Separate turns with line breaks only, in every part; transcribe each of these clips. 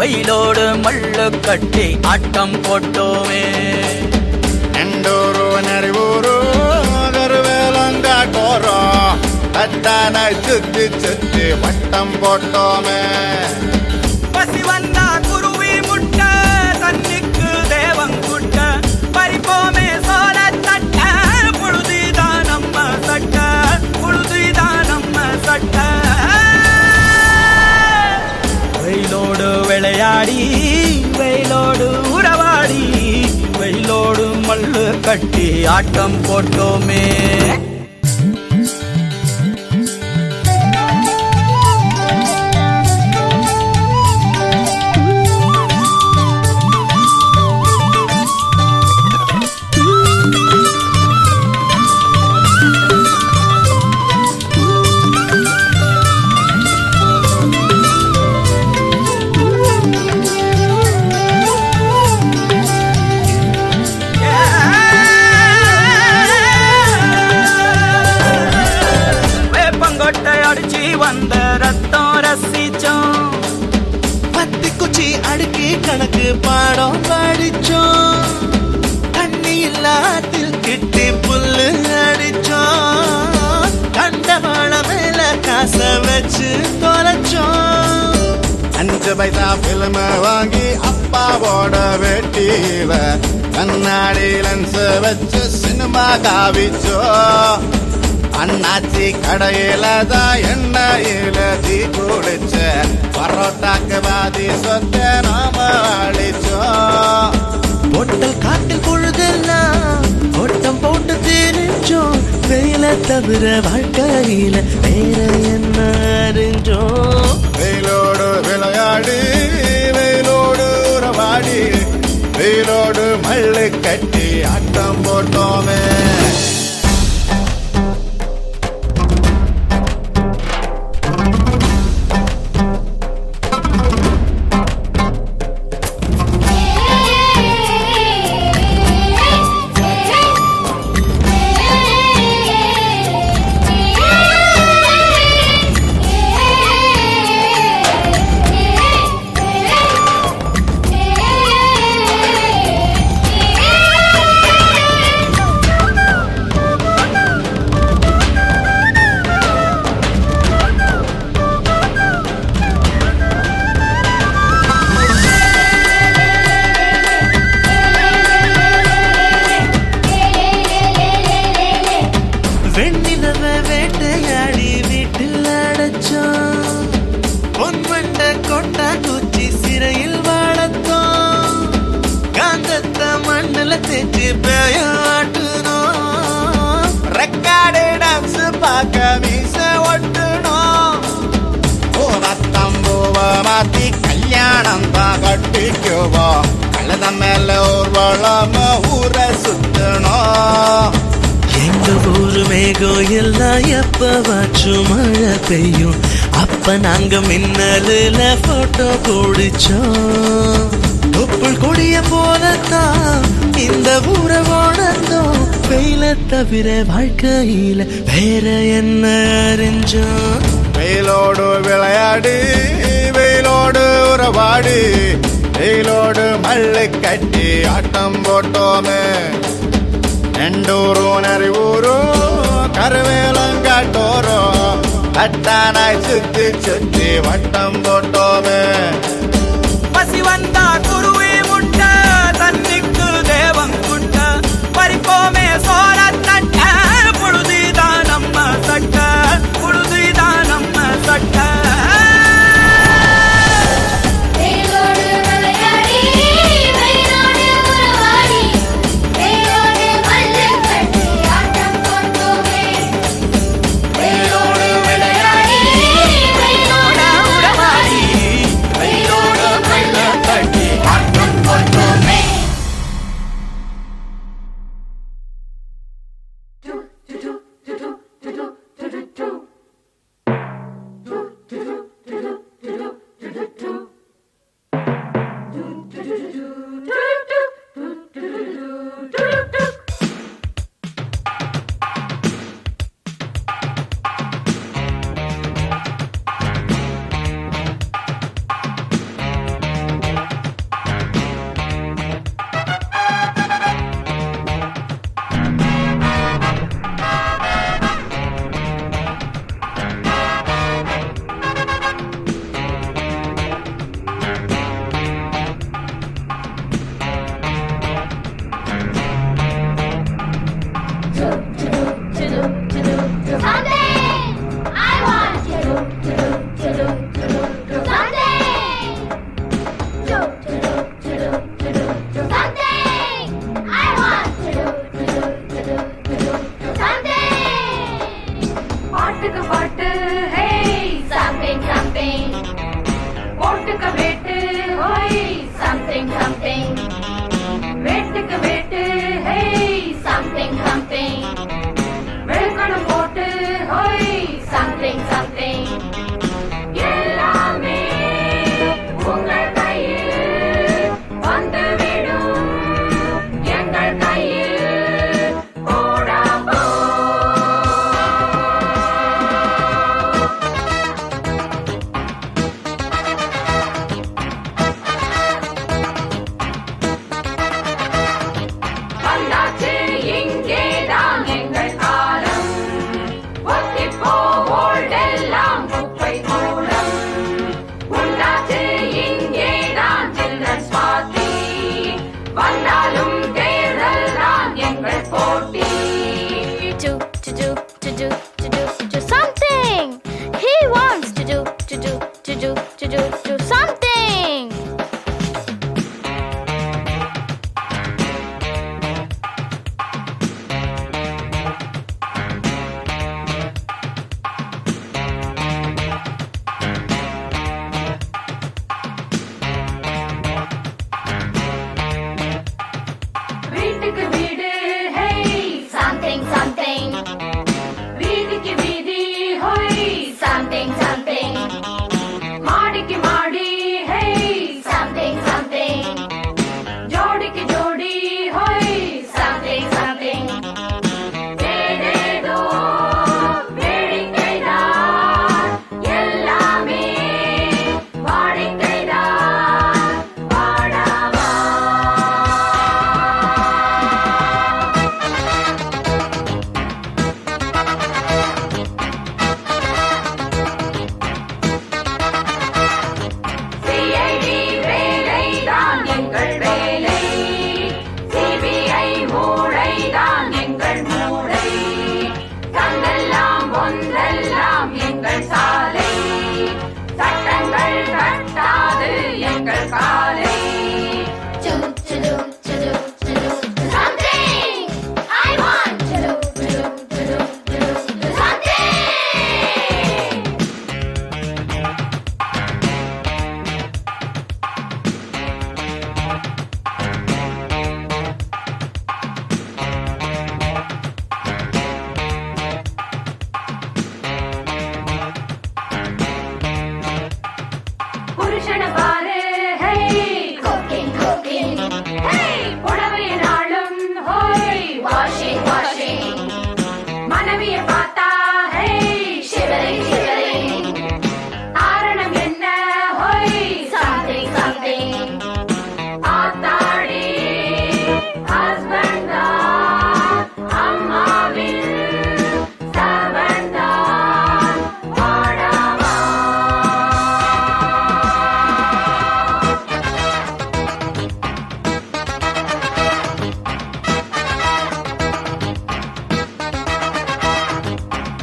மயிலோடு மல்லு கட்டி ஆட்டம் போட்டோமே.
எண்டோரோ நறிவோரோ தருவேலங்காட்டோரோ தத்தான சுத்தி சுத்தி வட்டம் போட்டோமே.
பசிவன் ஆட்டம் போட்டோமே
அஞ்சு பைசா பிலிம வாங்கி அப்பாவோட வெட்டியில கண்ணாடி லென்ஸ் வச்சு சினிமா காவிச்சோ அண்ணாச்சி கடையில தான் எண்ணெயில தீ குடிச்ச. பரோட்டாக்கு பாதி சொத்த நாம அழிச்சோம்
பொட்டல் காட்டில் பொழுதெல்லாம் ஓட்டம் போட்டு தீரிச்சோம் வெயில தவிர வாழ்க்கையில வேற என்ன அறிஞ்சோம்?
கட்டிக்குவோம் கழுத மேல ஊர்வலம் ஊரை சுத்தணும்
எங்க ஊரு மேகம் எல்லாம் எப்பவாச்சும் மழை பெய்யும். அப்ப நாங்க மின்னலுல போட்டோ பிடிச்சோம். தொப்புள் கொடிய போலத்தான் இந்த ஊரை உணர்ந்தோம் வெயில தவிர வாழ்க்கையில வேற என்ன அறிஞ்சோம்?
வெயிலோடு விளையாடி வெயிலோடு உறவாடி வெயிலோடு மல்லு கட்டி ஆட்டம் போட்டோமே. நெண்டூரும் நரிவூரும் கருவேலங்காட்டோரும் தட்டானாய் சுத்தி சுத்தி வட்டம் போட்டோமே.
பசி வந்தா குருவி முட்ட தேவம் தேவங்குட்ட பறிப்போமே Chola
Hare Dumping. thumping.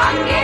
I